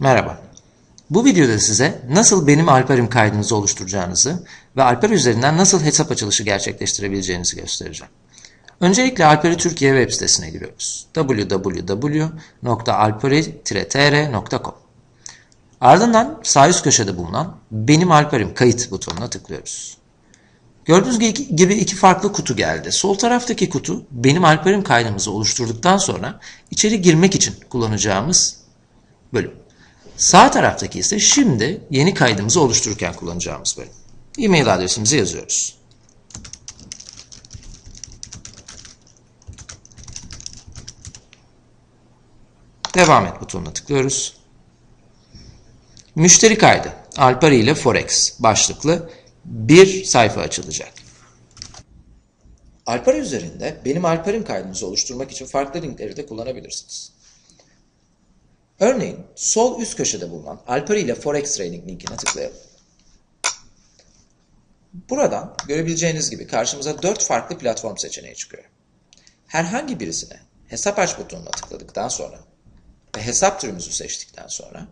Merhaba. Bu videoda size nasıl benim Alperim kaydınızı oluşturacağınızı ve Alper üzerinden nasıl hesap açılışı gerçekleştirebileceğinizi göstereceğim. Öncelikle Alperi Türkiye web sitesine giriyoruz. www.alperi-tr.com Ardından sağ üst köşede bulunan Benim Alperim kayıt butonuna tıklıyoruz. Gördüğünüz gibi iki farklı kutu geldi. Sol taraftaki kutu Benim Alperim kaydımızı oluşturduktan sonra içeri girmek için kullanacağımız bölüm. Sağ taraftaki ise şimdi yeni kaydımızı oluştururken kullanacağımız bölüm. E-mail adresimizi yazıyoruz. Devam et butonuna tıklıyoruz. Müşteri kaydı Alpari ile Forex başlıklı bir sayfa açılacak. Alpari üzerinde benim Alparim kaydınızı oluşturmak için farklı linkleri de kullanabilirsiniz. Örneğin sol üst köşede bulunan Alpari ile Forex Trading linkine tıklayalım. Buradan görebileceğiniz gibi karşımıza 4 farklı platform seçeneği çıkıyor. Herhangi birisine hesap aç butonuna tıkladıktan sonra ve hesap türümüzü seçtikten sonra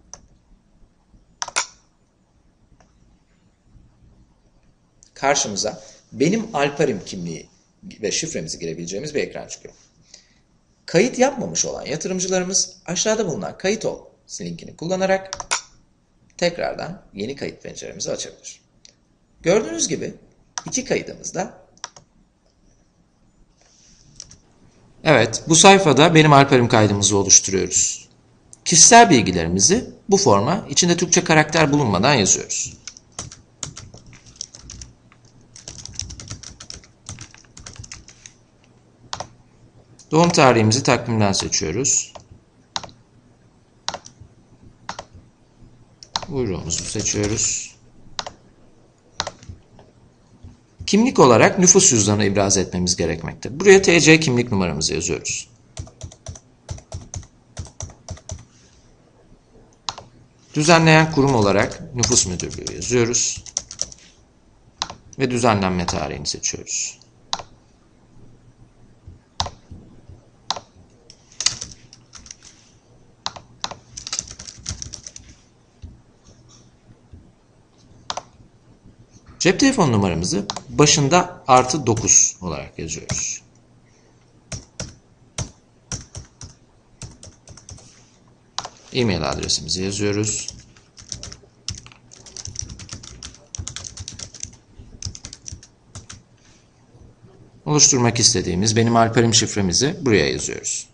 karşımıza benim Alparim kimliği ve şifremizi girebileceğimiz bir ekran çıkıyor. Kayıt yapmamış olan yatırımcılarımız aşağıda bulunan kayıt ol linkini kullanarak tekrardan yeni kayıt penceremizi açabilir. Gördüğünüz gibi iki kaydımızda Evet, bu sayfada benim Alperim kaydımızı oluşturuyoruz. Kişisel bilgilerimizi bu forma içinde Türkçe karakter bulunmadan yazıyoruz. Doğum tarihimizi takvimden seçiyoruz. Buyruğumuzu seçiyoruz. Kimlik olarak nüfus cüzdanı ibraz etmemiz gerekmekte. Buraya TC kimlik numaramızı yazıyoruz. Düzenleyen kurum olarak nüfus müdürlüğü yazıyoruz. Ve düzenlenme tarihini seçiyoruz. Cep telefon numaramızı başında artı 9 olarak yazıyoruz. E-mail adresimizi yazıyoruz. Oluşturmak istediğimiz benim Alperim şifremizi buraya yazıyoruz.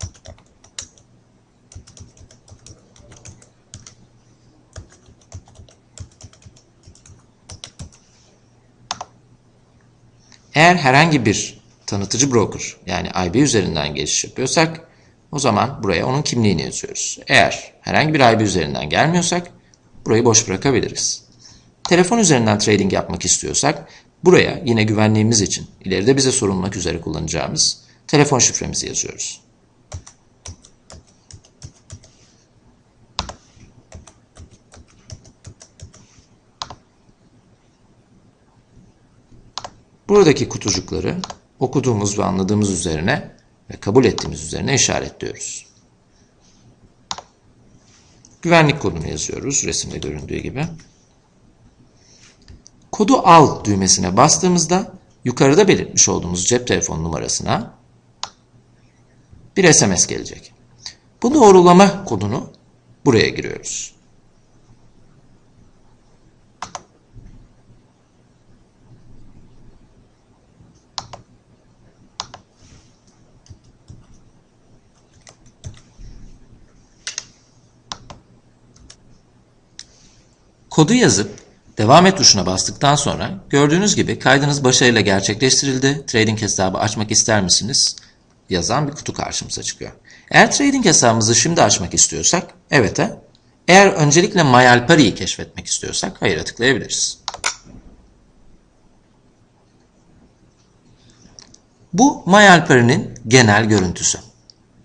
Eğer herhangi bir tanıtıcı broker yani IB üzerinden geçiş yapıyorsak o zaman buraya onun kimliğini yazıyoruz. Eğer herhangi bir IB üzerinden gelmiyorsak burayı boş bırakabiliriz. Telefon üzerinden trading yapmak istiyorsak buraya yine güvenliğimiz için ileride bize sorulmak üzere kullanacağımız telefon şifremizi yazıyoruz. Buradaki kutucukları okuduğumuz ve anladığımız üzerine ve kabul ettiğimiz üzerine işaretliyoruz. Güvenlik kodunu yazıyoruz resimde göründüğü gibi. Kodu al düğmesine bastığımızda yukarıda belirtmiş olduğumuz cep telefon numarasına bir SMS gelecek. Bu doğrulama kodunu buraya giriyoruz. Kodu yazıp devam et tuşuna bastıktan sonra gördüğünüz gibi kaydınız başarıyla gerçekleştirildi. Trading hesabı açmak ister misiniz? yazan bir kutu karşımıza çıkıyor. Eğer trading hesabımızı şimdi açmak istiyorsak evet'e, eğer öncelikle MyAlpari'yi keşfetmek istiyorsak hayır'a tıklayabiliriz. Bu MyAlpari'nin genel görüntüsü.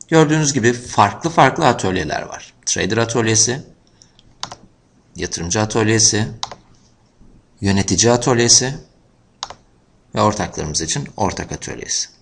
Gördüğünüz gibi farklı farklı atölyeler var. Trader atölyesi, yatırımcı atölyesi, yönetici atölyesi ve ortaklarımız için ortak atölyesi.